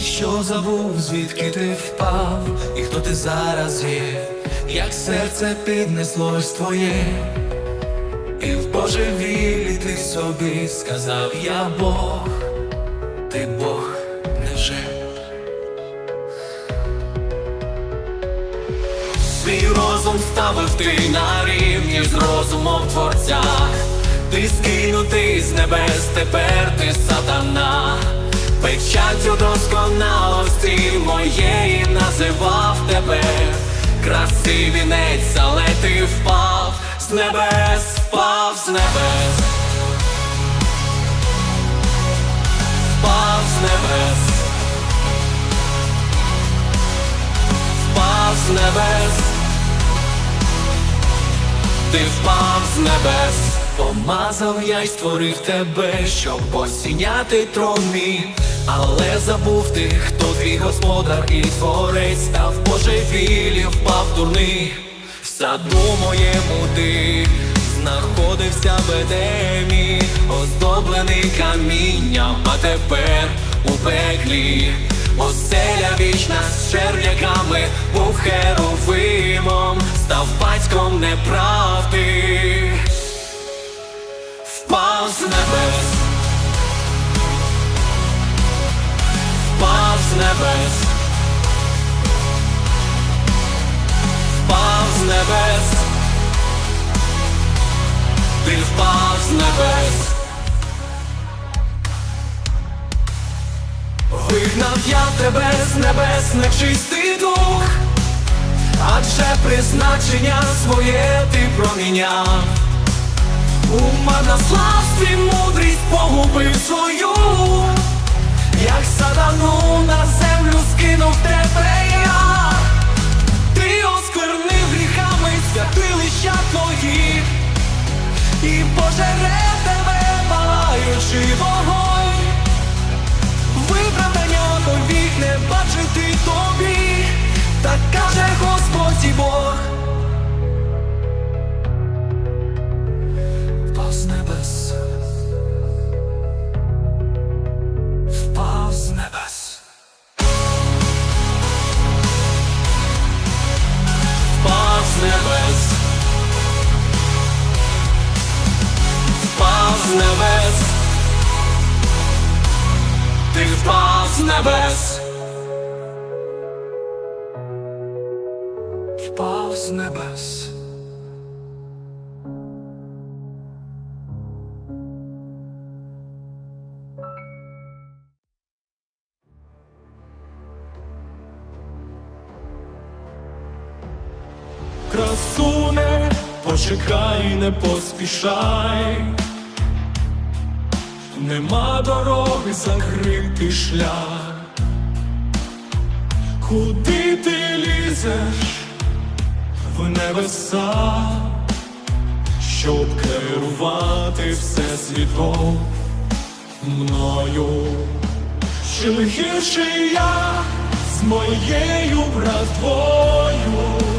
Якщо забув, звідки ти впав, і хто ти зараз є, як серце піднеслось твоє, і в божевіллі ти собі сказав, я Бог, ти Бог, невже? Свій розум ставив ти на рівні з розумом творця, ти скинутий з небес, тепер ти сатана, печаттю досконалості моєї називав тебе, красивий вінець, але ти впав з небес, впав з небес, впав з небес. Впав з небес, ти впав з небес, помазав я й створив тебе, щоб осіняти трон мій, але забув ти, хто твій господар і творець, став божевілі, впав дурний, в саду моєму ти знаходився в Едемі, оздоблений камінням, а тепер у пеклі. Оселя вічна з черв'яками був херовимом, став батьком неправди, небес, впав з небес, ти впав з небес. Вигнав я тебе з небес, нечистий дух, адже призначення своє ти проміняв. У марнославстві мудрість погубив свою, як сатану на землю скинув тебе небес. Ти впав з небес. Впав з небес. Красуне, почекай, не поспішай, нема дороги закритий шлях, куди ти лізеш в небеса, щоб керувати все світом мною, чи гірший я з моєю братвою.